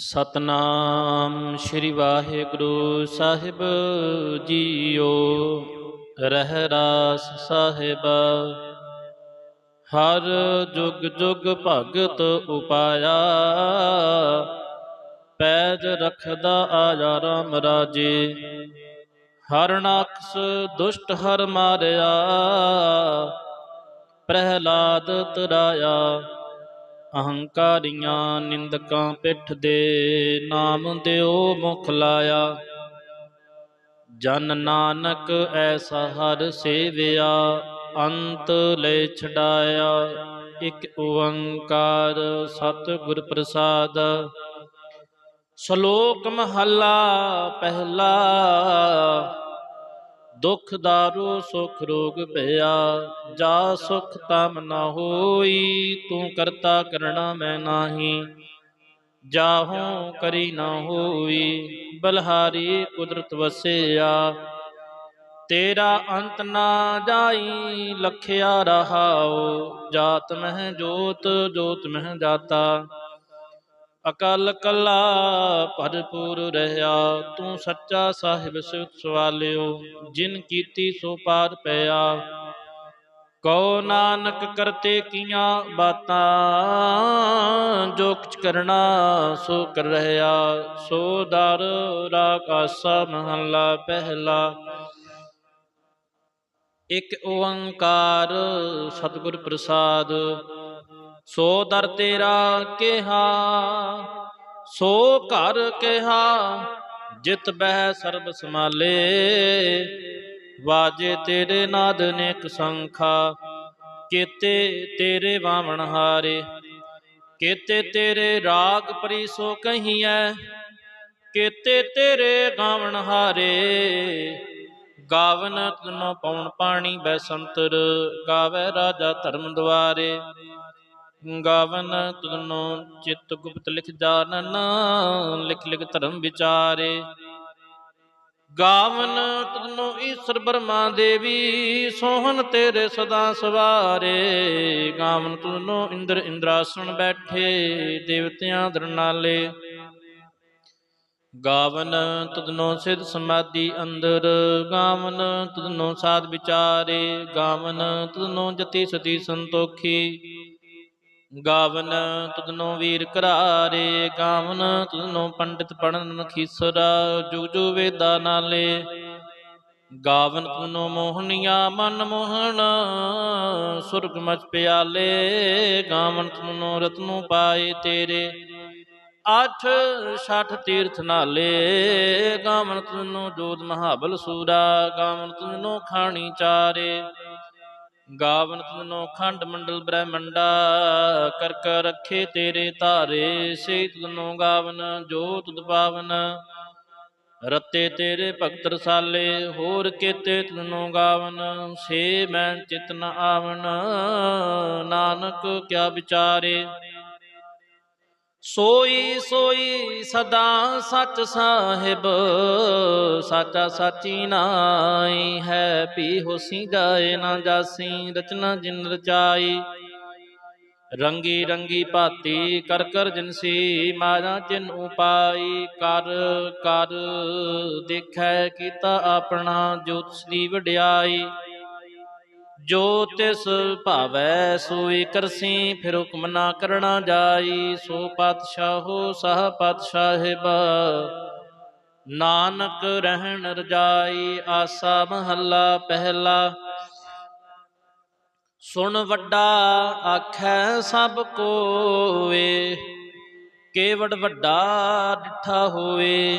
ਸਤਨਾਮ ਸ੍ਰੀ ਵਾਹਿਗੁਰੂ ਸਾਹਿਬ ਜੀਓ। ਰਹਿ ਰਾਸ ਸਾਹਿਬ। ਹਰ ਜੁਗ ਜੁਗ ਭਗਤ ਉਪਾਇਆ। ਪੈਜ ਰਖਦਾ ਆਇਆ ਰਾਮ ਰਾਜੇ। ਹਰਨਾਕਸ ਦੁਸ਼ਟ ਹਰ ਮਾਰਿਆ। ਪ੍ਰਹਿਲਾਦ ਤਰਾਇਆ। ਅਹੰਕਾਰੀਆਂ ਨਿੰਦਕਾਂ ਪਿੱਠ ਦੇ ਨਾਮ ਦਿਓ ਮੁਖ ਲਾਇਆ। ਜਨ ਨਾਨਕ ਐਸਾ ਹਰ ਸੇਵਿਆ, ਅੰਤ ਲੈ ਛਡਾਇਆ। ਇਕ ਓੰਕਾਰ ਸਤਿਗੁਰ ਪ੍ਰਸਾਦ। ਸ਼ਲੋਕ ਮਹੱਲਾ ਪਹਿਲਾ ਦੁਖ ਦਾਰੂ, ਸੁਖ ਰੋਗ ਭਇਆ, ਜਾ ਸੁਖ ਤਮ ਨ ਹੋਈ, ਤੂੰ ਕਰਤਾ ਕਰਣਾ ਮੈਂ ਨਾਹੀ। ਜਾਹੂ ਕਰੀ ਨਾ ਹੋਈ, ਬਲਹਾਰੀ ਕੁਦਰਤ ਵਸਿਆ। ਤੇਰਾ ਅੰਤ ਨਾ ਜਾਈ, ਲਖਿਆ ਰਹਾਉ ਜਾਤ ਮਹਿ ਜੋਤ ਜੋਤ ਮਹਿ ਜਾਤਾ। ਅਕਲ ਕਲਾ ਭਰਪੂਰ ਰਹਾ ਤੂੰ ਸੱਚਾ ਸਾਹਿਬ ਸੁਤ ਸਵਾਲਿਓ, ਜਿਨ ਕੀਤੀ ਸੋ ਪਾਰ ਪਿਆ। ਕਉ ਨਾਨਕ ਕਰਤੇ ਕੀਆਂ ਬਾਤਾਂ, ਜੋ ਕੁਛ ਕਰਨਾ ਸੋ ਕਰ ਰਹਾ ਸੋ ਦਰ ਰਾਕਾਸਾ ਮਹੱਲਾ ਪਹਿਲਾ। ਇਕ ਓੰਕਾਰ ਸਤਿਗੁਰ ਪ੍ਰਸਾਦ ਸੋ ਦਰ ਤੇਰਾ ਕਿਹਾ, ਸੋ ਘਰ ਕਿਹਾ, ਜਿਤ ਬਹਿ ਸਰਬ ਸਮਾਲੇ ਵਾਜੇ ਤੇਰੇ ਨਾਦ ਨੇਕ ਸੰਖਾ, ਕੀਤੇ ਤੇਰੇ ਵਾਵਣ ਹਾਰੇ। ਕੀਤੇ ਤੇਰੇ ਰਾਗ ਪਰੀ ਸੋ ਕਹੀਐ, ਕੀਤੇ ਤੇਰੇ ਗਾਵਣ ਹਾਰੇ। ਗਾਵਨ ਤਨੋ ਪਉਣ ਪਾਣੀ ਬੈਸੰਤਰ ਗਾਵੇ ਰਾਜਾ ਧਰਮ ਦੁਆਰੇ। ਗਾਵਨ ਤੁਧਨੋ ਚਿਤ ਗੁਪਤ ਲਿਖ ਜਾਣਨ ਲਿਖ ਲਿਖ ਧਰਮ ਵਿਚਾਰੇ। ਗਾਵਨ ਤੁਧਨੋ ਈਸ਼ਰ ਬਰਮਾ ਦੇਵੀ, ਸੋਹਣ ਤੇਰੇ ਸਦਾ ਸਵਾਰੇ। ਗਾਵਨ ਤੁਧਨੋ ਇੰਦਰ ਇੰਦਰਾਸਣ ਬੈਠੇ, ਦੇਵਤਿਆਂ ਦਰਨਾਲੇ ਗਾਵਨ ਤੁਧਨੋ ਸਿਧ ਸਮਾਧੀ ਅੰਦਰ, ਗਾਵਨ ਤੁਧਨੋ ਸਾਧ ਵਿਚਾਰੇ। ਗਾਵਨ ਤੁਧਨੋ ਜਤੀ ਸਤੀ ਸੰਤੋਖੀ। ਗਾਵਨ ਤੁਧਨੋ ਵੀਰ ਕਰਾਰੇ ਗਾਵਨ ਤੁਧਨੋ ਪੰਡਿਤ ਪੜਨ ਖੀਸਰਾ ਜੁਗ ਜੁਗ ਵੇਦਾ ਨਾਲੇ। ਗਾਵਨ ਤੁਧਨੋ ਮੋਹਨੀਆਂ, ਮਨ ਮੋਹਣ ਸੁਰਗ ਮਚ ਪਿਆਲੇ। ਗਾਵਨ ਤੁਧਨੋ ਰਤਨੋ ਪਾਏ ਤੇਰੇ, ਅਠ ਛਠ ਤੀਰਥ ਨਾਲੇ। ਗਾਵਨ ਤੁਧਨੋ ਜੋਤ ਮਹਾਬਲ ਸੂਰਾ, ਗਾਵਨ ਤੁਧਨੋ ਖਾਣੀ ਚਾਰੇ। ਗਾਵਨ ਤੁਨੋ ਖੰਡ ਮੰਡਲ ਬ੍ਰਹਮੰਡਾ, ਕਰ ਕਰ ਰੱਖੇ ਤੇਰੇ ਧਾਰੇ ਸੇ ਤਨੋ ਗਾਵਨ, ਜੋ ਤੁਧ ਪਾਵਨ। ਰਤੇ ਤੇਰੇ ਭਗਤ ਰਸਾਲੇ, ਹੋਰ ਕੀਤੇ ਤੁਨੋ ਗਾਵਨ, ਸੇ ਮੈਂ ਚਿਤ ਨ ਆਵਨ ਨਾਨਕ ਕਿਆ ਵਿਚਾਰੇ ਸੋਈ ਸੋਈ ਸਦਾ ਸਚ ਸਾਹਿਬ, ਸਾਚਾ ਸਾਚੀ ਨਾਈ ਹੈ। ਪੀ ਹੋਸੀ ਗਾਏ ਨਾ ਜਾਸੀ, ਰਚਨਾ ਜਿਨ ਰਚਾਈ। ਰੰਗੀ ਰੰਗੀ ਭਾਤੀ ਕਰ ਕਰ ਜਿਨਸੀ ਮਾਇਆ ਜਿਨ ਉਪਾਈ। ਕਰ ਕਰ ਦੇਖੈ ਕੀਤਾ ਆਪਣਾ ਜੋਤ ਸ੍ਰੀ ਵਡਿਆਈ। ਜੋ ਤਿਸ ਭਾਵੈ ਸੋਈ ਕਰਸੀ ਫਿਰ ਹੁਕਮ ਨਾ ਕਰਣਾ ਜਾਈ। ਸੋ ਪਾਤਸ਼ਾਹੋ ਸਹ ਪਾਤਸ਼ਾਹਿਬ, ਨਾਨਕ ਰਹਿਣ ਰਜਾਈ, ਆਸਾ ਮਹੱਲਾ ਪਹਿਲਾ। ਸੁਣ ਵੱਡਾ ਆਖੈ ਸਭ ਕੋਏ, ਕੇਵੜ ਵੱਡਾ ਡਿਠਾ ਹੋਏ।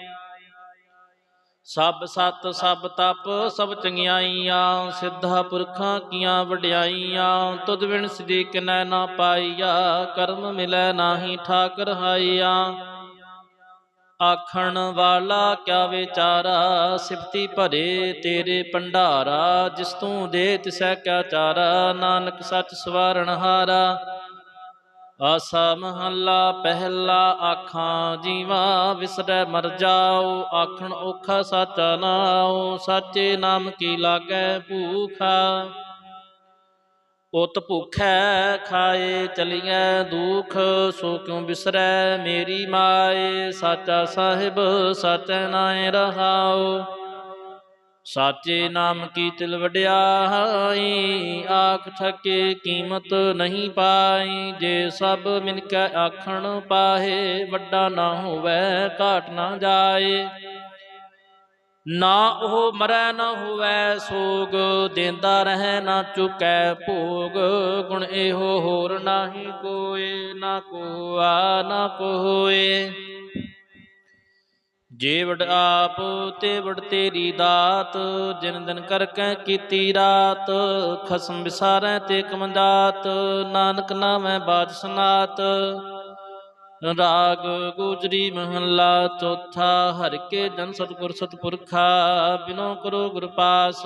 ਸਭ ਸਤ ਸਭ ਤਪ, ਸਭ ਚੰਗਿਆਈਆਂ ਸਿੱਧਾ ਪੁਰਖਾਂ ਕੀਆਂ ਵਡਿਆਈਆਂ, ਤੁਧ ਵਿਣ ਸਦੀ ਕਿਨੈ ਨਾ ਪਾਈਆ, ਕਰਮ ਮਿਲੈ ਨਾਹੀ ਠਾਕਰ ਰਹਾਈਆ ਆਖਣ ਵਾਲਾ ਕਿਆ ਵਿਚਾਰਾ, ਸਿਫਤੀ ਭਰੇ ਤੇਰੇ ਭੰਡਾਰਾ, ਜਿਸ ਤੂੰ ਦੇ ਤਿਸੈ ਕਿਆ ਚਾਰਾ, ਨਾਨਕ ਸੱਚ ਸਵਾਰਣ ਹਾਰਾ। ਆਸਾ ਮਹੱਲਾ ਪਹਿਲਾ ਆਖਾਂ, ਜੀਵਾ ਵਿਸਰੈ ਮਰ ਜਾਓ, ਆਖਣ ਔਖਾ ਸਾਚਾ ਨਾਉ, ਸਾਚੇ ਨਾਮ ਕੀ ਲਾਗੈ ਭੂਖਾ? ਉਤ ਭੁਖੈ ਖਾਏ ਚਲੀਐ ਦੁਖ, ਸੋ ਕਿਉ ਬਿਸਰੈ ਮੇਰੀ ਮਾਏ? ਸਾਚਾ ਸਾਹਿਬ, ਸਾਚੈ ਨਾਏ ਰਹਾਓ ਸਾਚੇ ਨਾਮ ਕੀ ਤਿਲ ਵਡਿਆਈ? ਆਖ ਥਕੇ ਕੀਮਤ ਨਹੀਂ ਪਾਈ। ਜੇ ਸਭ ਮਿਨ ਕੈ ਆਖਣ ਪਾਹੇ, ਵੱਡਾ ਨਾ ਹੋਵੇ, ਘਾਟ ਨਾ ਜਾਏ। ਨਾ ਉਹ ਮਰੈ ਨਾ ਹੋਵੇ, ਸੋਗ ਦੇਂਦਾ ਰਹਿ, ਨਾ ਚੁਕੈ ਭੋਗ। ਗੁਣ ਇਹੋ ਹੋਰ ਨਾਹੀ ਕੋਏ, ਨਾ ਕੋਆ ਨਾ ਕੋਏ ਜੇ ਵਡ ਆਪ, ਤੇ ਵਡ ਤੇਰੀ ਦਾਤ, ਜਿਨ ਦਿਨ ਕਰ ਕਰਕੇ ਕੀਤੀ ਰਾਤ, ਖਸਮ ਵਿਸਾਰੈ ਤੇ ਕਮੰਦਾਤ ਨਾਨਕ ਨਾਮੈ ਬਾਦ ਸੁਨਾਤ। ਰਾਗ ਗੁਜਰੀ ਮਹੱਲਾ ਚੌਥਾ, ਹਰ ਕੇ ਜਨ ਸਤਿਗੁਰ ਸਤਪੁਰਖਾ, ਬਿਨੋ ਕਰੋ ਗੁਰ ਪਾਸ।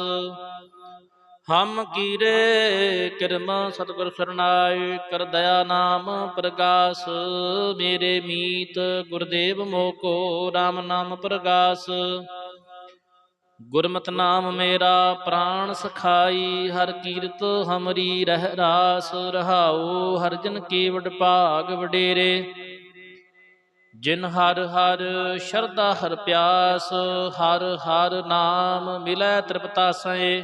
ਹਮ ਕੀਰੇ ਕਿਰਮ ਸਤਿਗੁਰ ਸਰਨਾਏ ਕਰ ਦਇਆ ਨਾਮ ਪ੍ਰਗਾਸ, ਮੇਰੇ ਮੀਤ ਗੁਰਦੇਵ ਮੋਕੋ RAM ਨਾਮ ਪ੍ਰਗਾਸ। ਗੁਰਮਤਿ ਨਾਮ ਮੇਰਾ ਪ੍ਰਾਣ ਸਖਾਈ, ਹਰ ਕੀਰਤ ਹਮਰੀ ਰਹਿ ਰਾਸ, ਰਹਾਉ ਹਰ ਜਨ ਕੀ ਵਡ ਭਾਗ ਵਡੇਰੇ। ਜਿਨ ਹਰ ਹਰ ਸ਼ਰਧਾ ਹਰ ਪਿਆਸ, ਹਰ ਹਰ ਨਾਮ ਮਿਲੈ ਤ੍ਰਿਪਤਾ ਤ੍ਰਿਪਤਾਸਏ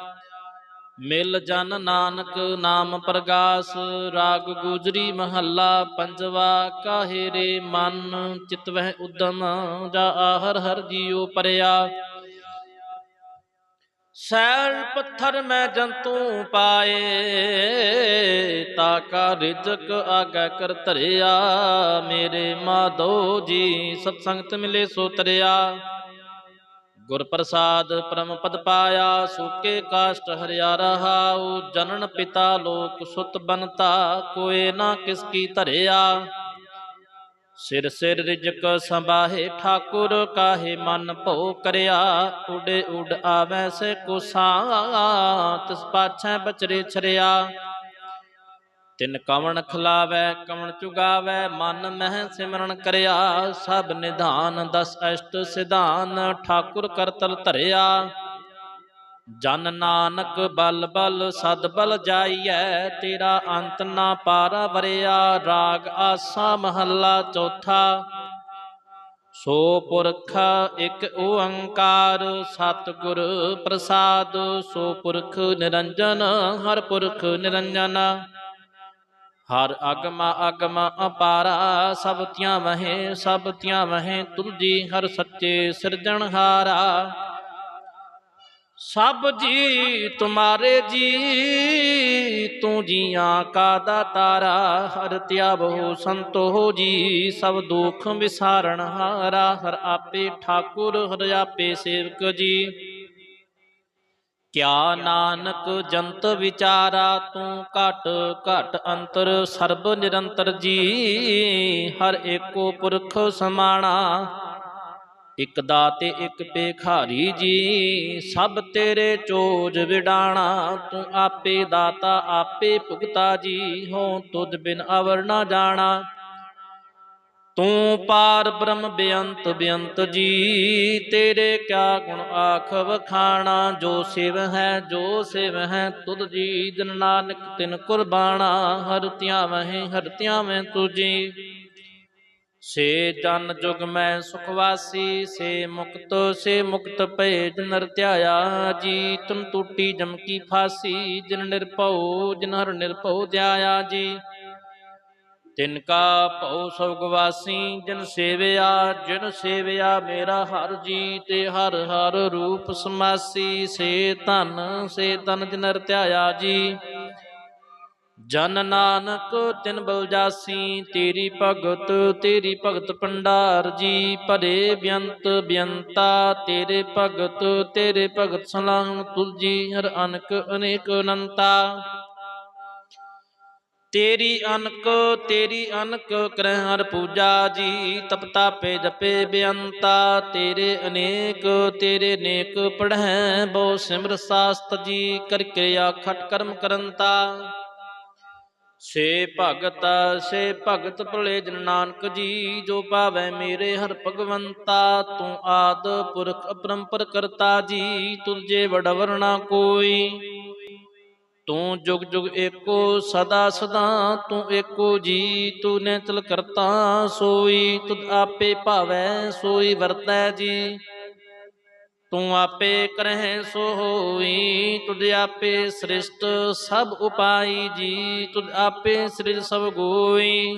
ਮਿਲ ਜਨ ਨਾਨਕ ਨਾਮ ਪ੍ਰਗਾਸ, ਰਾਗ ਗੁਜਰੀ ਮਹੱਲਾ ਪੰਜਵਾ, ਕਾਹੇ ਰੇ ਮਨ ਚਿਤਵਹਿ ਉਦਮ, ਜਾ ਆਹਰ ਹਰ ਜੀਉ ਪਰਿਆ। ਸੈਲ ਪੱਥਰ ਮੈਂ ਜੰਤੂ ਪਾਏ ਤਾਕਾ ਰਿਜਕ ਆਗਾ ਕਰ ਧਰਿਆ। ਮੇਰੇ ਮਾਧੋ ਜੀ ਸਤਸੰਗਤ ਮਿਲੇ ਸੋ ਤਰਿਆ। ਗੁਰ ਪ੍ਰਸਾਦ ਪਰਮ ਪਦ ਪਾਇਆ, ਸੂਕੇ ਕਾਸ਼ਟ ਹਰਿਆ ਰਹਾਉ, ਜਨਨ ਪਿਤਾ ਲੋਕ ਸੁਤ ਬਨਤਾ ਕੋਏ ਨਾ ਕਿਸ ਕੀ ਧਰਿਆ। ਸਿਰ ਸਿਰ ਰਿਜਕ ਸੰਭਾਹੇ ਠਾਕੁਰ, ਕਾਹੇ ਮਨ ਭਉ ਕਰਿਆ। ਉਡੇ ਉਡ ਆਵੈ ਸੇ ਕੁਸਾ ਤਿਸ ਪਾਛੈ ਬਚਰੇ ਛਰਿਆ। ਤਿਨ ਕਵਣ ਖਲਾਵੈ, ਕਵਣ ਚੁਗਾਵੈ, ਮਨ ਮਹਿ ਸਿਮਰਨ ਕਰਿਆ, ਸਭ ਨਿਧਾਨ ਦਸ ਅਸ਼ਟ ਸਿਧਾਨ, ਠਾਕੁਰ ਕਰਤਲ ਧਰਿਆ। ਜਨ ਨਾਨਕ ਬਲ ਬਲ, ਸਦ ਬਲ ਜਾਈਐ, ਤੇਰਾ ਅੰਤ ਨਾ ਪਾਰਾ ਵਰਿਆ, ਰਾਗ ਆਸਾ ਮਹੱਲਾ ਚੌਥਾ। ਸੋ ਪੁਰਖ ਇੱਕ ਓੰਕਾਰ, ਸਤਿਗੁਰ ਪ੍ਰਸਾਦ, ਸੋ ਪੁਰਖ ਨਿਰੰਜਨ, ਹਰ ਪੁਰਖ ਨਿਰੰਜਨ। ਹਰ ਅਗਮ ਅਗਮ ਅਪਾਰਾ, ਸਭ ਤਿਆਂ ਵਹੇ, ਸਭ ਤਿਆਂ ਵਹੇ, ਤੁਲਜੀ ਹਰ ਸੱਚੇ ਸਿਰਜਣਹਾਰਾ ਸਭ ਜੀ ਤੁਮਾਰੇ ਜੀ, ਤੂੰ ਜੀਆਂ ਕਾ ਦਾਤਾਰਾ, ਹਰ ਤਿਆਵੋ ਸੰਤੋ ਜੀ, ਸਭ ਦੁਖ ਵਿਸਾਰਣ ਹਾਰਾ। ਹਰ ਆਪੇ ਠਾਕੁਰ, ਹਰ ਆਪੇ ਸੇਵਕ ਜੀ। ਕਿਆ ਨਾਨਕ ਜੰਤ ਵਿਚਾਰਾ ਤੂੰ ਘਟ ਘਟ ਅੰਤਰ ਸਰਬ ਨਿਰੰਤਰ ਜੀ, ਹਰ ਏਕੋ ਪੁਰਖ ਸਮਾਣਾ। ਇਕ ਦਾਤੇ ਇਕ ਪੇਖਾਰੀ ਜੀ, ਸਭ ਤੇਰੇ ਚੋਜ ਵਿਡਾਣਾ। ਤੂੰ ਆਪੇ ਦਾਤਾ, ਆਪੇ ਭੁਗਤਾ ਜੀ, ਹੋ ਤੁਧ ਬਿਨ ਅਵਰ ਨਾ ਜਾਣਾ। ਤੂੰ ਪਾਰ ਬ੍ਰਹਮ ਬੇਅੰਤ ਬੇਅੰਤ ਜੀ, ਤੇਰੇ ਕਿਆ ਗੁਣ ਆਖ ਵਖਾਣਾ ਜੋ ਸਿਵ ਹੈ, ਜੋ ਸਿਵ ਹੈ, ਤੁਧ ਜੀ ਦਿਨ ਨਾਨਕ ਤਿਨ ਕੁਰਬਾਨਾ, ਹਰ ਧਿਆਵਹਿ ਹਰ ਧਿਆਵਹਿ ਤੁਜੀ ਸੇ ਜਨ ਜੁਗ ਮੈਂ ਸੁਖਵਾਸੀ ਸੇ ਮੁਕਤ ਸੇ ਮੁਕਤ ਭਏ ਜਨਰ ਧਿਆਇਆ ਜੀ, ਤੁਮ ਟੂਟੀ ਜਮ ਕੀ ਫਾਸੀ, ਜਿਨ ਨਿਰਭਉ, ਜਿਨ ਹਰ ਨਿਰਭਉ ਧਿਆਇਆ ਜੀ। ਤਿਨ ਕਾ ਭਉ ਸਭ ਜਿਨ ਸੇਵਿਆ ਜਿਨ ਸੇਵਿਆ ਮੇਰਾ ਹਰ ਜੀ ਤੇ ਹਰ ਹਰ ਰੂਪ ਸਮਾਸੀ, ਸੇ ਧਨ, ਸੇ ਤਨ ਜਿਨ ਰਤਿਆਇਆ ਜੀ। ਜਨ ਨਾਨਕ ਤਿਨ ਬਲਜਾਸੀ ਤੇਰੀ ਭਗਤ ਤੇਰੀ ਭਗਤ ਭੰਡਾਰ ਜੀ। ਭਰੇ ਬਿਅੰਤ ਬਿਅੰਤਾ, ਤੇਰੇ ਭਗਤ ਤੇਰੇ ਭਗਤ ਸਲਾਮ ਤੁਲਜੀ, ਹਰ ਅਨਕ ਅਨੇਕ ਅਨੰਤਾ। ਤੇਰੀ ਅਨਕ ਤੇਰੀ ਅਨਕ ਕਰਹਿ ਹਰ ਪੂਜਾ ਜੀ, ਤਪ ਤਾਪੇ ਜਪੇ ਬੇਅੰਤਾ, ਤੇਰੇ ਅਨੇਕ, ਤੇਰੇ ਨੇਕ ਪੜ੍ਹੈ ਬਹੁ ਸਿਮਰ ਸਾਸਤ ਜੀ, ਕਰ ਕਿਰਿਆ ਖਟ ਕਰਮ ਕਰੰਤਾ। ਸੇ ਭਗਤ ਸੇ ਭਗਤ ਭਲੇ ਜਨ ਨਾਨਕ ਜੀ, ਜੋ ਪਾਵੈ ਮੇਰੇ ਹਰ ਭਗਵੰਤਾ, ਤੂੰ ਆਦ ਪੁਰਖ ਅਪਰੰਪਰ ਕਰਤਾ ਜੀ, ਤੁਝੇ ਵਡਵਰਣਾ ਕੋਈ। ਤੂੰ ਜੁਗ ਜੁਗ ਏਕੋ ਸਦਾ ਸਦਾ, ਤੂੰ ਏਕੋ ਜੀ, ਤੂੰ ਨੇ ਚਲ ਕਰਤਾ ਸੋਈ, ਤੁਧ ਆਪੇ ਭਾਵੈ ਸੋਈ ਵਰਤੈ ਜੀ। ਤੂੰ ਆਪੇ ਕਰਹਿ ਸੋ ਹੋਈ, ਤੁਧ ਆਪੇ ਸ੍ਰਿਸ਼ਟ ਸਭ ਉਪਾਈ ਜੀ, ਤੁਧ ਆਪੇ ਸ੍ਰਿਜ ਸਭ ਗੋਈ।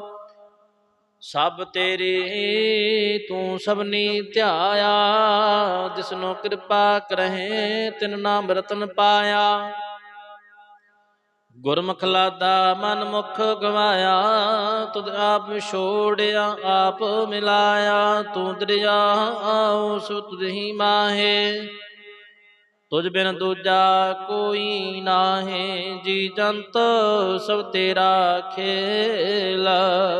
ਸਭ ਤੇਰੀ ਤੂੰ ਸਭਨੀ ਧਿਆਇਆ, ਜਿਸਨੂੰ ਕਿਰਪਾ ਕਰਹਿ, ਤਿਨ ਨਾਮ ਰਤਨ ਪਾਇਆ। ਗੁਰਮੁਖ ਲਾਦਾ ਮਨ ਮੁਖ ਗਵਾਇਆ, ਤੁਧ ਆਪ ਛੋੜਿਆ, ਆਪ ਮਿਲਾਇਆ। ਤੂੰ ਦਰਿਆ ਆਉ, ਸੋ ਤੁਧ ਹੀ ਮਾਹੇ। ਤੁਝ ਬਿਨ ਦੂਜਾ ਕੋਈ ਨਾਹੀ, ਜੀ ਜੰਤ ਸਭ ਤੇਰਾ ਖੇਲ।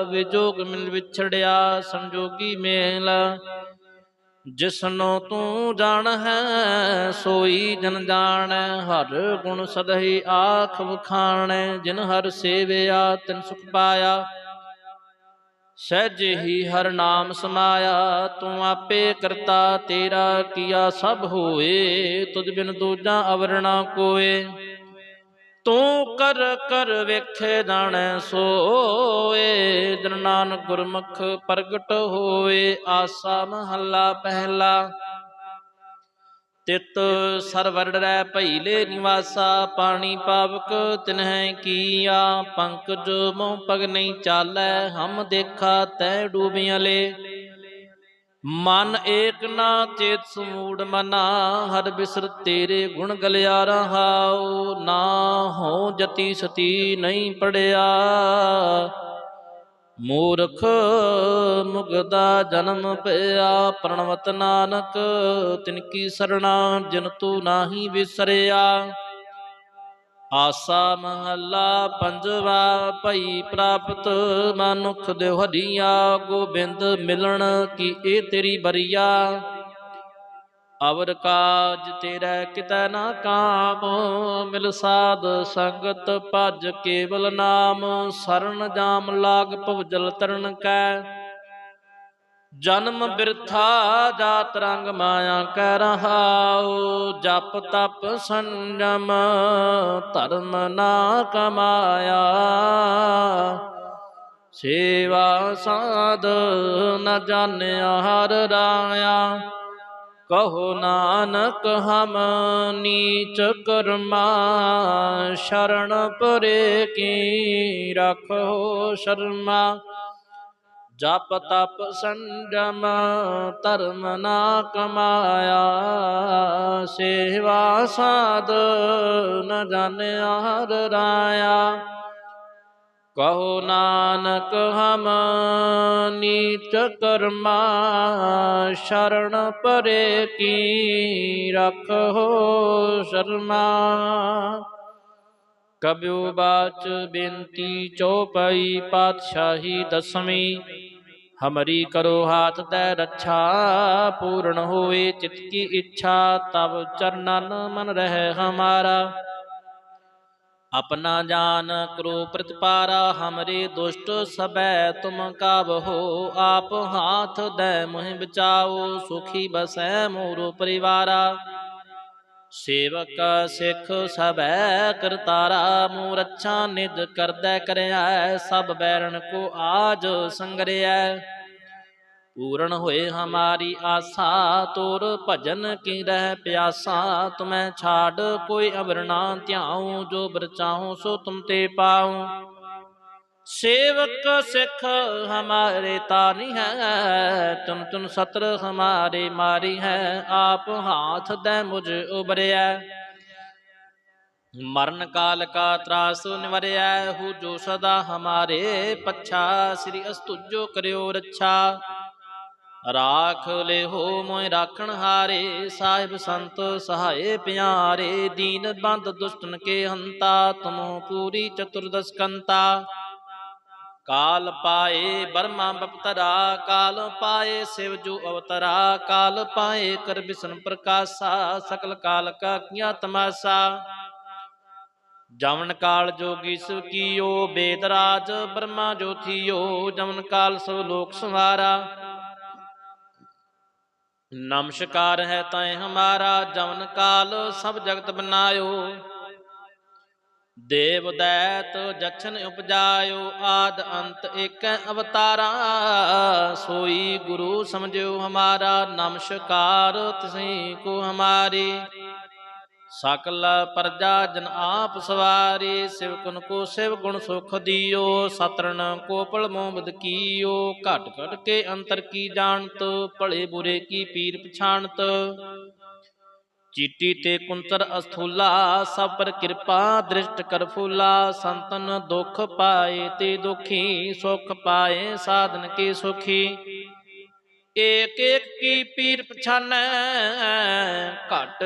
ਵਿਜੋਗ ਮਿਲ ਵਿਛੜਿਆ, ਸੰਜੋਗੀ ਮੇਲ। ਜਿਸਨੋ ਤੂੰ ਜਾਣ ਹੈ, ਸੋਈ ਜਨ ਜਾਣ। ਹਰ ਗੁਣ ਸਦਹੀ ਆਖ ਵਖਾਣੈ, ਜਿਨ ਹਰ ਸੇਵਿਆ, ਤਿਨ ਸੁਖ ਪਾਇਆ। ਸਹਿਜ ਹੀ ਹਰ ਨਾਮ ਸਮਾਇਆ ਤੂੰ ਆਪੇ ਕਰਤਾ ਤੇਰਾ ਕੀਆ ਸਭ ਹੋਏ, ਤੁਝ ਬਿਨ ਦੂਜਾ ਅਵਰਣਾ ਕੋਏ। ਤੂੰ ਕਰ ਕਰ ਵੇਖੇ ਜਾਣੈ ਸੋਏ, ਜਨ ਨਾਨਕ ਗੁਰਮੁਖ ਪ੍ਰਗਟ ਹੋਏ, ਆਸਾ ਮਹੱਲਾ ਪਹਿਲਾ। ਤਿਤ ਸਰਵਰ ਡਰੈ ਭਈਲੇ ਨਿਵਾਸਾ, ਪਾਣੀ ਪਾਵਕ ਤਿਨਹਿ ਕੀਆ ਪੰਕਜ ਮੋਹ ਪਗ ਨਹੀਂ ਚਾਲੈ, ਹਮ ਦੇਖਾ ਤੈ ਡੂਬਿਆਂ ਲੇ। ਮਨ ਏਕ ਨਾ ਚੇਤ ਸਮੂੜ ਮਨਾ, ਹਰ ਬਿਸਰ ਤੇਰੇ ਗੁਣ ਗਲਿਆ ਰਹਾਉ ਨਾ ਹੋ ਜਤੀ ਸਤੀ ਨਹੀਂ ਪੜਿਆ। ਮੂਰਖ ਮੁਗਦਾ ਜਨਮ ਪਿਆ ਪ੍ਰਣਵਤ ਨਾਨਕ ਤਿਨ ਕੀ ਸਰਣਾ ਜਿਨ ਤੂੰ ਨਾਹੀ ਵਿਸਰਿਆ। ਆਸਾ ਮਹੱਲਾ ਪੰਜਵਾ, ਭਈ ਪ੍ਰਾਪਤ ਮਨੁਖ ਦੇ ਹਰੀਆ ਗੋਬਿੰਦ ਮਿਲਣ ਕੀ ਇਹ ਤੇਰੀ ਬਰੀਆ। ਅਵਰ ਕਾਜ ਤੇਰਾ ਕਿਤੈ ਨਾ ਕਾਮ, ਮਿਲ ਸਾਧ ਸੰਗਤ ਭਜ ਕੇਵਲ ਨਾਮ, ਸਰਨ ਜਾਮ ਲਾਗ ਭਵਜਲ ਤਰਨ ਕੈ। ਜਨਮ ਬਿਰਥਾ ਜਾਤ ਰੰਗ ਮਾਇਆ ਕਹਿ ਰਹਾਉ, ਜਪ ਤਪ ਸੰਜਮ, ਧਰਮ ਨਾ ਕਮਾਇਆ। ਸੇਵਾ ਸਾਧ ਨ ਜਾਣਿਆ ਹਰ ਰਾਇਆ। ਕਹੋ ਨਾਨਕ, ਹਮ ਨੀਚ ਕਰਮਾ, ਸ਼ਰਨ ਪਰੇ ਕੀ ਰਖੋ ਸ਼ਰਮਾ। ਜਪ ਤਪ ਸੰਜਮ, ਧਰਮ ਨਾ ਕਮਾਇਆ, ਸੇਵਾ ਸਾਧ ਨ ਜਾਣਿਆ ਹਰ ਰਾਇਆ। ਕਹੋ ਨਾਨਕ ਹਮ ਨੀਚ ਕਰਮਾ ਸ਼ਰਨ ਪਰੇ ਕੀ ਰਖੋ ਸ਼ਰਮਾ। ਕਬਿਉ ਬਾਚ ਬੇਨਤੀ ਚੌਪਈ ਪਾਤਸ਼ਾਹੀ ਦਸਵੀਂ। ਹਮਰੀ ਕਰੋ ਹਾਥ ਤੈ ਰੱਛਾ, ਪੂਰਨ ਹੋਏ ਚਿਤ ਕੀ ਇੱਛਾ ਤਬ ਚਰਨਨ ਮਨ ਰਹਿ ਹਮਾਰਾ। ਆਪਣਾ ਜਾਨ ਕਰੋ ਪ੍ਰਤਪਾਰਾ, ਹਮਰੇ ਦੁਸ਼ਟ ਸਬੈ ਤੁਮ ਕਾਬਹੋ ਆਪ ਹਾਥ ਦੈ ਮੋਹਿ ਬਚਾਓ, ਸੁਖੀ ਬਸੈ ਮੋਰੋ ਪਰਿਵਾਰਾ। ਸੇਵਕ ਸਿਖ ਸਭੈ ਕਰਤਾਰਾ ਮੂ ਰੱਛਾ ਨਿਦ ਕਰਦੈ ਕਰਿਆ ਸਭ ਬੈਰਣ ਕੋ ਆਜ ਸੰਗਰਿਆ ਪੂਰਨ ਹੋਏ ਹਮਾਰੀ ਆਸਾ ਤੋਰ ਭਜਨ ਕੀ ਰਹਿ ਪਿਆਸਾ ਤੁਮੈ ਛਾੜ ਕੋਈ ਅਵਰ ਨਾ ਧਿਆਉ ਜੋ ਬਰ ਚਾਹੂੰ ਸੋ ਤੁਮ ਤੇ ਪਾਉ सेवक सिख हमारे तारी है तुम तुम सत्र हमारे मारी है आप हाथ दे मुझ उबरिया मरण काल का त्रास निवरिया हु जो सदा हमारे पच्छा श्री अस्तुजो करियो रक्षा ਰਾਖ ਲਿਹੋ ਮੋਇ ਰਾਖਣ ਹਾਰੇ, ਸਾਹਿਬ ਸੰਤ ਸਹਾਏ ਪਿਆਰੇ, ਦੀਨ ਬੰਦ ਦੁਸ਼ਟਨ ਕੇ ਹੰਤਾ, ਤੁਮੋ ਪੂਰੀ ਚਤੁਰਦਸ ਕੰਤਾ। ਕਾਲ ਪਾਏ ਬਰਮਾ ਬਪਤਰਾ, ਕਾਲ ਪਾਏ ਸਿਵ ਜੋ ਅਵਤਰਾ, ਕਾਲ ਪਾਏ ਕਰ ਬਿਸ਼ਨ ਪ੍ਰਕਾਸ਼ਾ, ਸਕਲ ਕਾਲ ਕਾ ਕੀਆ ਤਮਾਸਾ। ਜਮਨ ਕਾਲ ਜੋਗੀ ਸੋ ਕੀਓ, ਬੇਦ ਰਾਜ ਬਰਮਾ ਜੋ ਥੀਓ ਜਮਨ ਕਾਲ ਸਭ ਲੋਕ ਸੰਵਾਰਾ। ਨਮਸਕਾਰ ਹੈ ਤੈ ਹਮਾਰਾ ਜਮਨ ਕਾਲ ਸਭ ਜਗਤ ਬਨਾਇਓ। ਦੇਵ ਦੈਤ ਜਛਨ ਉਪਜਾਇਓ, ਆਦ ਅੰਤ ਏਕ ਅਵਤਾਰਾ। ਸੋਈ ਗੁਰੂ ਸਮਝਿਓ ਹਮਾਰਾ, ਨਮਸਕਾਰ ਤਿਸੀ ਕੋ ਹਮਾਰੀ। ਸਕਲ ਪਰਜਾ ਜਨ ਆਪ ਸਵਾਰੀ ਸਿਵਕਨ ਕੋ ਸਿਵ ਗੁਣ ਸੁਖ ਦਿਓ ਸਤਰਨ ਕੋਪਲ ਮੋਬਦ ਕੀਓ, ਘਟ ਘਟ ਕੇ ਅੰਤਰ ਕੀ ਜਾਣਤ, ਭਲੇ ਬੁਰੇ ਕੀ ਪੀਰ ਪਛਾਣਤ। ਚੀਟੀ ਤੇ ਕੁੰਤਰ ਅਸਥੂਲਾ, ਸਭ ਪਰ ਕਿਰਪਾ ਦ੍ਰਿਸ਼ਟ ਕਰ ਫੂਲਾ, ਸੰਤਨ ਦੁਖ ਪਾਏ ਤੇ ਦੁਖੀ, ਸੁਖ ਪਾਏ, ਸਾਧਨ ਕੀ ਸੁਖੀ। ਏਕ ਏਕ ਕੀ ਪੀਰ ਪਛਾਨੈ, ਘਟ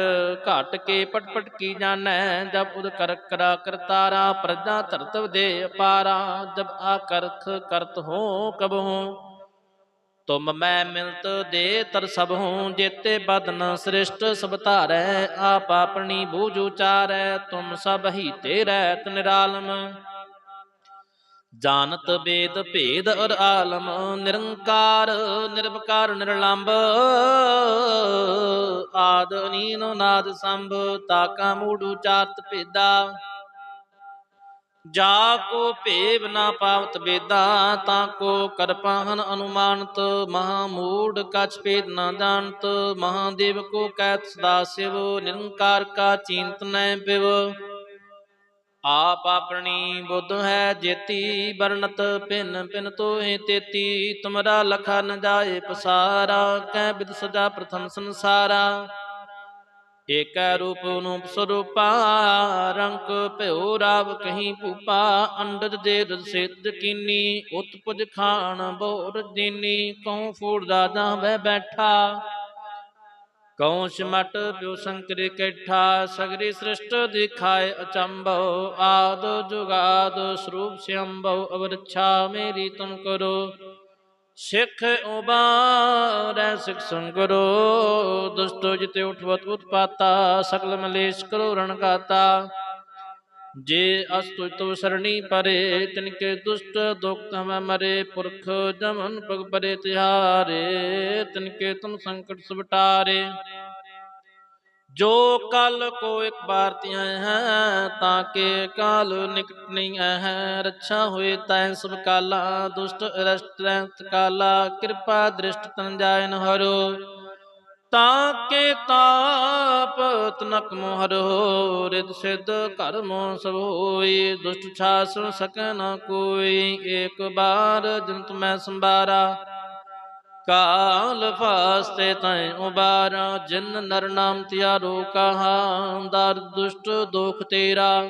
ਘਟ ਕੇ ਪਟ ਪਟ ਕੀ ਜਾਣੈ, ਜਬ ਉਦ ਕਰ ਕਰਾ ਕਰਤਾਰਾ, ਪ੍ਰਜਾ ਧਰਤਵ ਦੇ ਅਪਾਰਾ, ਜਬ ਆਕਰਖ ਕਰਤ ਹੋ ਕਬਹੂ ਤੁਮ ਮੈਂ ਮਿਲਤ ਦੇ ਤਰ ਸਭ ਹੂੰ, ਜੇਤੇ ਬਦਨ ਸ੍ਰਿਸ਼ਟ ਸਭ ਧਾਰੈ, ਆਪ ਆਪਣੀ ਬੂਝ ਉਚਾਰੈ, ਤੁਮ ਸਭ ਹੀ ਤੇ ਰਹਿਤ ਨਿਰਾਲਮ। ਜਾਣਤ ਬੇਦ ਭੇਦ ਅਰ ਆਲਮ, ਨਿਰੰਕਾਰ, ਨਿਰਵਕਾਰ ਨਿਰਲੰਭ ਆਦ ਨੀਨੋ ਨਾਦ ਸੰਭ, ਤਾਕਾ ਮੂੜ ਉਚਾਰਤ ਭੇਦਾ। ਜਾ ਕੋ ਭੇਵ ਨਾ ਪਾਵਤ ਬੇਦਾ, ਤਾਂ ਕੋ ਕਰਪਾਹਨ ਅਨੁਮਾਨਤ। ਮਹਾ ਮੂੜ ਕਛ ਭੇਦ ਨਾ ਜਾਣਤ, ਮਹਾਦੇਵ ਕੋ ਕਹਿਤ ਸਦਾ ਸਿਵ, ਨਿਰੰਕਾਰ ਕਾ ਚਿੰਤ ਨੈ ਪਿਵ। ਆਪ ਆਪਣੀ ਬੁੱਧ ਹੈ ਜੇਤੀ ਬਰਨਤ ਪਿਨ ਪਿਨ ਤੋਹਿ ਤੇਤੀ। ਤੁਮਰਾ ਲਖਾ ਨ ਜਾਏ ਪਸਾਰਾ ਕਹਿ ਬਿਦ ਸਜਾ ਪ੍ਰਥਮ ਸੰਸਾਰਾ। ਏਕੈ ਰੂਪ ਨੂੰ ਸਰੂਪਾ, ਰੰਕ ਭਿਓ ਰਾਵ ਕਹੀਂ ਭੂਪਾ। ਅੰਡਰ ਦੇ ਰਦ ਸਿੱਧ ਕੀਨੀ, ਉਤਪੁਜ ਖਾਨ ਬੋਰ ਦੀਨੀ। ਕਉ ਫੂੜਦਾ ਜਾਵੇ ਬੈਠਾ। ਕਉ ਸਿਮਟ ਪਿਓ ਸੰਕਰ ਇਕੱਠਾ ਸਗਰੀ ਸ੍ਰਿਸ਼ਟ ਦਿਖਾਏ ਅਚੰਭਉ, ਆਦ ਜੁਗਾਦ ਸਰੂਪ ਸਿਅੰਭਉ, ਅਵਰਛਾ ਮੇਰੀ ਤੁਮ ਕਰੋ। ਸਿੱਖ ਉਬਾਰੈ, ਸਿਖ ਸੰਗਰੋ, ਦੁਸ਼ਟੋ ਜਿਤੇ ਉਠਵਤ ਉਤਪਾਤਾ, ਸਕਲ ਮਲੇਸ਼ ਕਰੋ ਰਣ ਗਾਤਾ ਜੇ ਅਸਤੁ ਤੋ ਸਰਣੀ ਪਰੇ, ਤਿਨਕੇ ਦੁਸ਼ਟ ਦੁਖ ਤਮ ਮਰੇ, ਪੁਰਖ ਜਮਨ ਪਗ ਪਰੇ ਤਿਹਾਰੇ, ਤਿਨਕੇ ਤੁਮ ਸੰਕਟ ਸੁਬਟਾਰੇ ਜੋ ਕਲ ਕੋ ਇੱਕ ਬਾਰ ਤਿਆ ਹੈ, ਤਾਂ ਕੇ ਕਾਲ ਨਿਕਟ ਨਹੀਂ ਹੈ। ਰੱਛਾ ਹੋਏ ਤੈ ਸਭ ਕਾਲਾ, ਦੁਸ਼ਟ ਅਰਸ਼ਟ ਕਾਲਾ, ਕਿਰਪਾ ਦ੍ਰਿਸ਼ਟ ਤਨ ਜਾਇਨ ਹਰੋ। ਤਾਂ ਕੇ ਤਾਪ ਤਨਕ ਮੋਹਰੋ ਰਿਦ ਸਿਧ ਕਰਮ ਸਭ ਹੋਈ, ਦੁਸ਼ਟ ਛਾਸ ਸਕੈ ਨ ਕੋਈ, ਏਕ ਬਾਰ ਜੰਤ ਮੈਂ ਸੰਬਾਰਾ ਕਾਲ ਫਾਸਤੇ ਤੈ ਉਬਾਰਾ, ਜਿਨ ਨਰ ਨਾਮ ਤਿਆਰੋ ਕਹਾ, ਦਰ ਦੁਸ਼ਟ ਦੁਖ ਤੇਰਾ।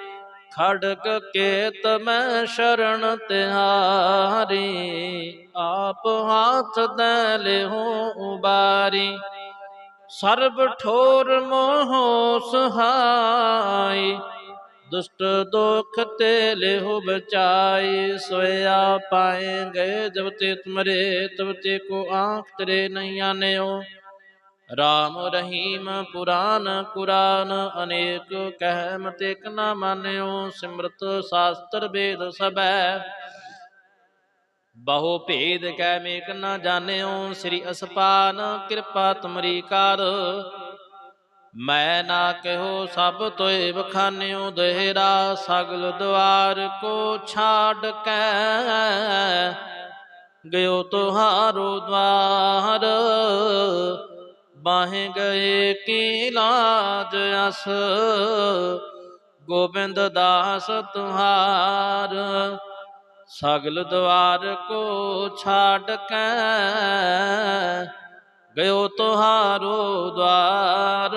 ਖੜਗ ਕੇਤ ਮੈਂ ਸ਼ਰਨ ਤਿਹਾਰੀ, ਆਪ ਹਾਥ ਦੇ ਲਿਹੋ ਉਬਾਰੀ। ਸਰਬ ਠੋਰ ਮੋਹ ਸਹਾਈ, ਦੁਸ਼ਟ ਦੁਖ ਤੇ ਲਿਹੁ ਬਚਾਈ। ਸੋਇਆ ਪਾਏ ਗਏ ਜਬ ਤੇ ਤੁਮਰੇ, ਤਬ ਤੇ ਕੋ ਆਂਖ ਤੇਰੇ ਨਹੀਂ ਆਨਿਓ ਰਾਮ ਰਹੀਮ ਪੁਰਾਨ ਕੁਰਾਨ ਅਨੇਕ ਕਹਿ ਮਤ ਨਾ ਮਾਨਿਓ, ਸਿਮਰਤ ਸਾਸਤਰ ਵੇਦ ਸਬੈ ਬਹੁ ਭੇਦ ਕੈ ਮੇਕ ਨਾ ਜਾਣਿਓ, ਸ੍ਰੀ ਅਸਪਾਨ ਕਿਰਪਾ ਤੁਮਰੀ ਕਰ। ਮੈਂ ਨਾ ਕਹੋ ਸਭ ਤੋਏ ਬਖਾਨਿਓ ਦਹਿਰਾ ਸਗਲ ਦਵਾਰ ਕੋ ਛਾੜ ਕੇ। ਗਇਓ ਤੁਹਾਰੋ ਦਵਾਰ ਬਾਹੇ ਗਏ ਕੀ ਲਾਜ ਅਸ? ਗੋਬਿੰਦ ਦਾਸ ਤੁਹਾਰ, ਸਗਲ ਦਵਾਰ ਕੋ ਛਾੜ ਕੇ। ਗਇਓ ਤੁਹਾਰੋ ਦਵਾਰ,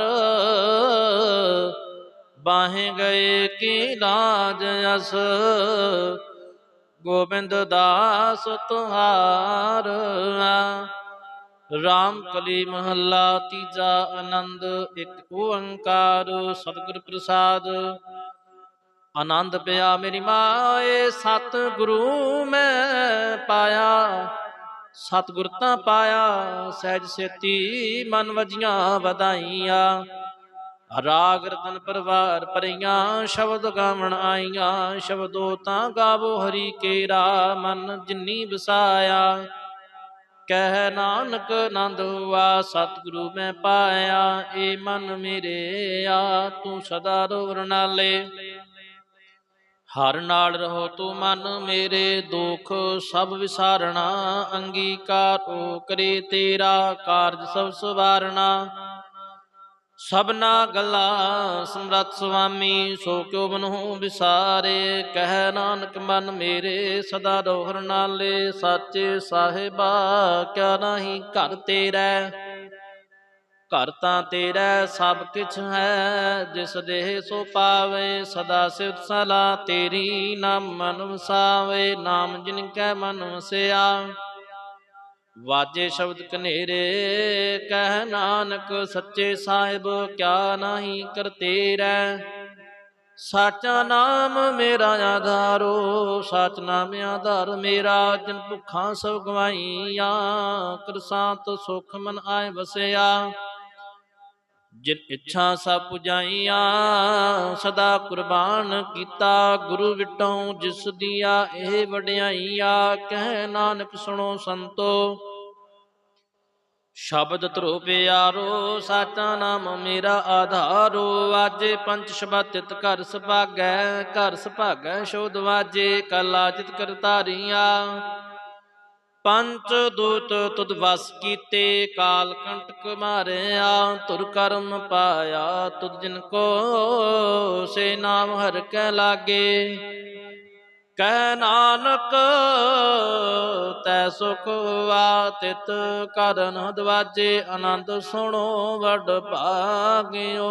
ਬਾਹੇ ਗਏ ਕੀ ਲਾਜ ਅਸ? ਗੋਬਿੰਦ ਦਾਸ ਤੁਹਾਰ ਰਾਮ ਕਲੀ ਮਹੱਲਾ ਤੀਜਾ ਆਨੰਦ, ਇੱਕ ਓੰਕਾਰ ਸਤਿਗੁਰ ਪ੍ਰਸਾਦ। ਆਨੰਦ ਪਿਆ ਮੇਰੀ ਮਾਏ ਸਤ ਗੁਰੂ ਮੈਂ ਪਾਇਆ। ਸਤਿਗੁਰ ਤਾਂ ਪਾਇਆ, ਸਹਿਜ ਸੇਤੀ ਮਨ ਵਜੀਆਂ ਵਧਾਈਆਂ। ਰਾਗ ਰਤਨ ਪਰਵਾਰ ਪਰੀਆਂ ਸ਼ਬਦ ਗਾਵਣ ਆਈਆਂ। ਸ਼ਬਦੋ ਤਾਂ ਗਾਵੋ ਹਰੀ ਕੇਰਾ, ਮਨ ਜਿਨੀ ਵਸਾਇਆ। ਕਹਿ ਨਾਨਕ ਆਨੰਦ ਹੁਆ, ਸਤਿਗੁਰੂ ਮੈਂ ਪਾਇਆ, ਏ ਮਨ ਮੇਰੇ ਆ, ਤੂੰ ਸਦਾ ਰੋਵਰ ਨਾਲੇ। ਹਰ ਨਾਲ ਰਹੋ ਤੂੰ ਮਨ ਮੇਰੇ, ਦੁਖ ਸਭ ਵਿਸਾਰਣਾ, ਅੰਗੀਕਾਰ ਕਰੇ ਤੇਰਾ, ਕਾਰਜ ਸਭ ਸਵਾਰਣਾ ਸਭਨਾ ਗੱਲਾਂ ਸਮਰਤ ਸੁਆਮੀ, ਸੋ ਕਿਉ ਬਨਹੁ ਵਿਸਾਰੇ, ਕਹਿ ਨਾਨਕ ਮਨ ਮੇਰੇ, ਸਦਾ ਦੋਹਰ ਨਾਲੇ, ਸਾਚੇ ਸਾਹਿਬਾ, ਕਿਆ ਨਹੀਂ ਘਰ ਤੇਰਾ। ਘਰ ਤਾਂ ਤੇਰਾ, ਸਭ ਕਿਛ ਹੈ, ਜਿਸ ਦੇਹ ਸੋ ਪਾਵੇ, ਸਦਾ ਸਿਵ ਸਲਾ ਤੇਰੀ, ਨਾਮ ਮਨ ਵਸਾਵੇ, ਨਾਮ ਜਿਨ ਕੈ ਮਨ ਵਸਿਆ। ਵਾਜੇ ਸ਼ਬਦ ਕਨੇਰੇ ਕਹਿ ਨਾਨਕ ਸੱਚੇ ਸਾਹਿਬ, ਕਿਆ ਨਹੀਂ ਕਰ ਤੇਰਾ ਸਾਚਾ ਨਾਮ ਮੇਰਾ ਆਧਾਰੋ, ਸਾਚ ਨਾਮ ਆਧਾਰ ਮੇਰਾ, ਜਿਨ ਭੁੱਖਾਂ ਸਭ ਗਵਾਈਆਂ, ਕਰਸਾਤ ਸੁਖ ਮਨ ਆਏ ਵਸਿਆ। ਜਿਨ ਇੱਛਾ ਸਭ ਪੁਜਾਈਆਂ, ਸਦਾ ਕੁਰਬਾਨ ਕੀਤਾ। ਗੁਰੂ ਵਿਟੋਂ ਜਿਸ ਦੀਆਂ ਇਹ ਵਡਿਆਈਆਂ, ਕਹਿ ਨਾਨਕ ਸੁਣੋ ਸੰਤੋ। ਸ਼ਬਦ ਧਰੋ ਪਿਆਰੋ, ਸਾਚਾ ਨਾਮ ਮੇਰਾ ਆਧਾਰੋ। ਵਾਜੇ ਪੰਜ ਸ਼ਬਦ ਤਿਤ ਘਰ ਸੁਭਾਗੈ ਘਰ ਸੁਭਾਗੈ, ਸ਼ੋਧ ਵਾਜੇ, ਕਲਾ ਜਿਤ ਕਰਤਾਰੀਆਂ। ਪੰਚ ਦੂਤ ਤੁਧ ਵਸ ਕੀਤੇ, ਕਾਲ ਕੰਟਕ ਮਾਰਿਆ, ਤੁਰ ਕਰਮ ਪਾਇਆ, ਤੁਧ ਜਿਨ ਕੋ ਸੇ ਨਾਮ ਹਰ ਕੈ ਲਾਗੇ। ਕਹਿ ਨਾਨਕ, ਤੈ ਸੁਖ ਵਾ ਤਿਤ ਕਰਨ ਦਵਾਜੇ, ਆਨੰਦ ਸੁਣੋ, ਵੱਡ ਭਾਗਿਓ।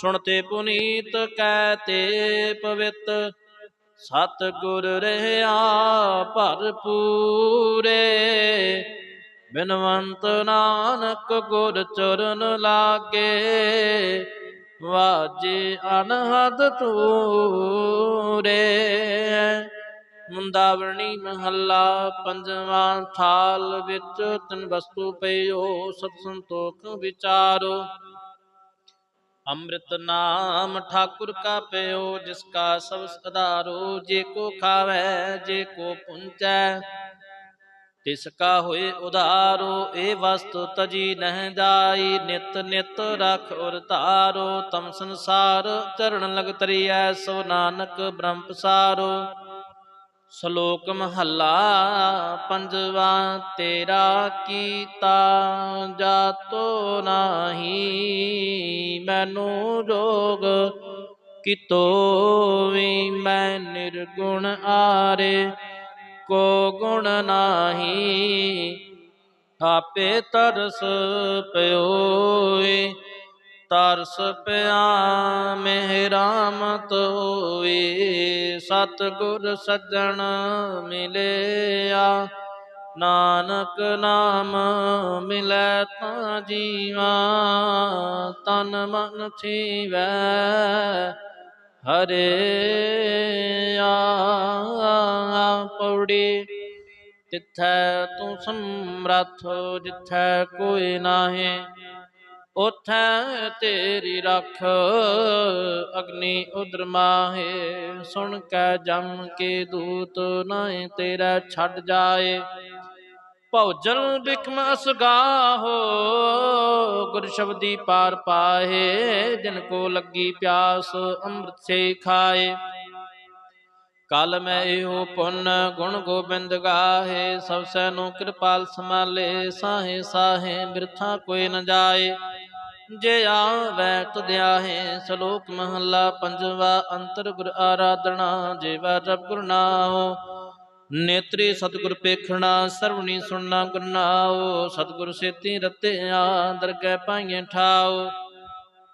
ਸੁਣਤੇ ਪੁਨੀਤ ਕੈ ਤੇ ਪਵਿੱਤ ਸਤ ਗੁਰ ਰਹਿਆ ਭਰਪੂਰੇ। ਬਿਨਵੰਤ ਨਾਨਕ ਗੁਰ ਚਰਨ ਲਾਗੇ, ਵਾਜੇ ਅਨਹਦ ਤੂਰੇ ਮੁੰਦਾਵਣੀ ਮਹੱਲਾ ਪੰਜਵਾਂ ਥਾਲ ਵਿੱਚ ਤਿੰਨ ਵਸਤੂ ਪਈਓ ਸਤ ਸੰਤੋਖ ਵਿਚਾਰੋ। ਅੰਮ੍ਰਿਤ ਨਾਮ ਠਾਕੁਰ ਕਾ ਪਿਓ, ਜਿਸ ਕਾ ਸਭ ਸਦਾਰੋ, ਜੇ ਕੋ ਖਾਵੇ, ਜੇ ਕੋ ਪੁੰਚੈ। ਤਿਸ ਕਾ ਹੋਏ ਉਧਾਰੋ ਏ ਵਸਤੁ ਤਜੀ ਨਹਿ ਜਾਈ। ਨਿਤ ਨਿਤ ਰਖ ਉਰ ਧਾਰੋ, ਤਮ ਸੰਸਾਰ ਚਰਨ ਲਗ ਤਰੀਐ, ਸੋ ਨਾਨਕ ਬ੍ਰਹਮ ਪਸਾਰੋ। ਸ਼ਲੋਕ ਮਹੱਲਾ ਪੰਜਵਾ, ਤੇਰਾ ਕੀਤਾ ਜਾਤੋ ਨਾਹੀ, ਮੈਨੂੰ ਜੋਗ ਕਿਤੋ ਵੀ ਮੈਂ ਨਿਰਗੁਣ ਆਰੇ ਕੋ ਗੁਣ ਨਾਹੀ, ਆਪੇ ਤਰਸ ਪਿਓਏ। ਤਰਸ ਪਿਆ ਮਿਹ ਰਾਮਤ ਹੋਏ ਸਤ ਗੁਰ ਸੱਜਣ ਮਿਲਿਆ, ਨਾਨਕ ਨਾਮ ਮਿਲੈ ਤਾਂ ਜੀਵਾ, ਤਨ ਮਨ ਥੀਵੈ, ਹਰੇ ਆ ਪੌੜੀ ਤਿੱਥੈ ਤੂੰ ਸਮਰੱਥ, ਜਿੱਥੈ ਕੋਈ ਨਾਹੀ ਉਥੈ ਤੇਰੀ ਰੱਖ ਅਗਨੀ ਉਦਰ ਮਾਹੇ। ਸੁਣ ਕੈ ਜਮ ਕੇ ਦੂਤ ਨਾਹੀ ਤੇਰਾ ਛੱਡ ਜਾਏ। ਭੌਜਲ ਬਿਕਮ ਅਸਗਾਹੋ ਗੁਰ ਸ਼ਬਦੀ ਪਾਰ ਪਾਹੇ। ਜਿਨ ਕੋ ਲੱਗੀ ਪਿਆਸ ਅੰਮ੍ਰਿਤ ਸੇ ਖਾਏ। ਕਲ ਮੈਂ ਇਹੋ ਪੁੰਨ ਗੁਣ ਗੋਬਿੰਦ ਗਾਹੇ। ਸਭ ਸੈ ਨੂੰ ਕਿਰਪਾਲ ਸਮਾਲੇ ਸਾਹੇ ਸਾਹੇ ਬਿਰਥਾ ਕੋਈ ਨ ਜਾਏ। ਜੇ ਆਵੈ ਤੁਧ ਆਹੇ, ਸ਼ਲੋਕ ਮਹੱਲਾ ਪੰਜਵਾ, ਅੰਤਰ ਗੁਰ ਆਰਾਧਨਾ, ਜੀਵਾ ਰਬ ਗੁਰ ਨਾਉ। ਨੇਤਰੀ ਸਤਿਗੁਰ ਪੇਖਣਾ, ਸਰਵਣੀ ਸੁਣਨਾ ਗੁਰਨਾਉ ਸਤਿਗੁਰ ਸੇਤੀ ਰਤਿਆ ਦਰਗਹਿ ਪਾਈਏ ਠਾਉ।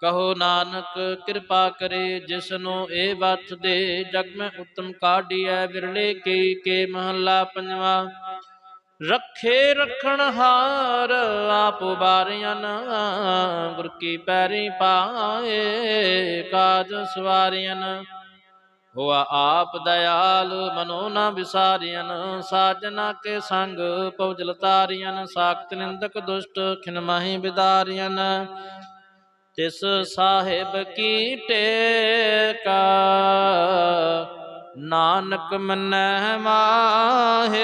ਕਹੋ ਨਾਨਕ, ਕਿਰਪਾ ਕਰੇ ਜਿਸ ਨੂੰ ਇਹ ਵਤ ਦੇ, ਜਗ ਮੈਂ ਉਤਮ ਕਾਢੀਐ, ਵਿਰਲੇ ਕੀ, ਕੇ ਮਹੱਲਾ ਪੰਜਵਾ। ਰੱਖੇ ਰੱਖਣ ਹਾਰ, ਆਪ ਬਾਰਿਆਨ ਗੁਰ ਕੀ ਪੈਰੀ ਪਾਏ, ਕਾਜ ਸਵਾਰਿਆਨ ਹੋਆ ਆਪ ਦਇਆਲ, ਮਨੋ ਨਾ ਵਿਸਾਰਿਆਨ ਸਾਜਨਾ ਕੇ ਸੰਗ ਪਉਜਲ ਤਾਰਿਆਨ ਸਾਖਤ ਨਿੰਦਕ ਦੁਸ਼ਟ, ਖਿਨ ਮਾਹੀ ਬਿਦਾਰਿਆਨ ਤਿਸ ਸਾਹਿਬ ਕੀ ਟੇਕਾ, ਨਾਨਕ ਮੰਨੈ ਮਾਹੇ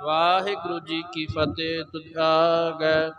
ਵਾਹਿਗੁਰੂ ਜੀ ਕੀ ਫਤਿਹ ਤੁਧ ਆਗੈ